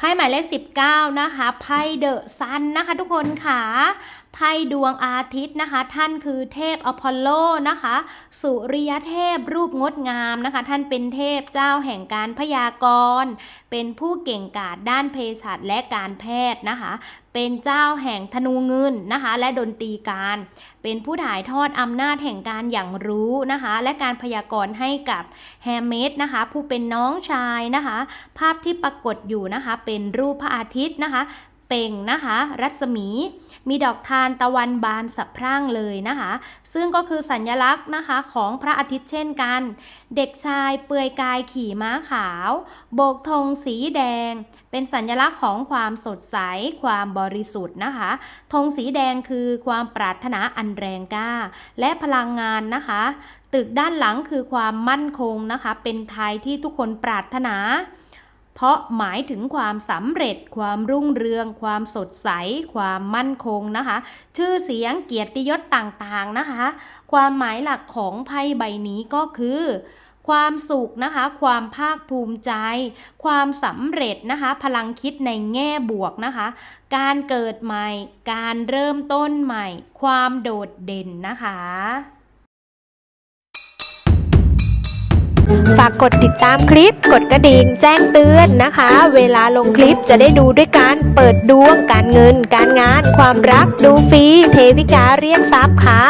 ไพ่หมายเลข 19 นะคะ ไพ่เดอะซันนะคะทุกคนค่ะไพ่ดวงอาทิตย์นะคะ ท่านคือเทพอพอลโลนะคะ สุริยเทพรูปงดงามนะคะ ท่านเป็นเทพเจ้าแห่งการพยากรณ์ เป็นผู้เก่งกาจด้านเภสัชและการแพทย์นะคะ เป็นเจ้าแห่งธนูเงินนะคะ และดนตรีการ เป็นผู้ถ่ายทอดอำนาจแห่งการอย่างรู้นะคะ และการพยากรณ์ให้กับแฮมเมดนะคะ ผู้เป็นน้องชายนะคะ ภาพที่ปรากฏอยู่นะคะ เป็นรูปพระอาทิตย์นะคะ เป่งนะคะ รัศมี มีดอกทานตะวันบานสะพรั่งเลยนะคะ ซึ่งก็คือสัญลักษณ์นะคะของพระอาทิตย์เช่นกัน เด็กชายเปลือยกายขี่ม้าขาว โบกธงสีแดง เป็นสัญลักษณ์ของความสดใส ความบริสุทธิ์นะคะธงสีแดงคือความปรารถนาอันแรงกล้า และพลังงานนะคะ ตึกด้านหลังคือความมั่นคงนะคะ เป็นไทยที่ทุกคนปรารถนา เพราะหมายถึงความสำเร็จ ความรุ่งเรือง ความสดใส ความมั่นคงนะคะ ชื่อเสียงเกียรติยศต่างๆนะคะ ความหมายหลักของไพ่ใบนี้ก็คือความสุขนะคะ ความภาคภูมิใจ ความสำเร็จนะคะ พลังคิดในแง่บวกนะคะ การเกิดใหม่ การเริ่มต้นใหม่ ความโดดเด่นนะคะ ฝากกดติดตามคลิป กดกระดิ่งแจ้งเตือนนะคะ เวลาลงคลิปจะได้ดูด้วยการเปิดดวงการเงิน การงาน ความรักดูฟรีเทวิกาเรียกทรัพย์ค่ะ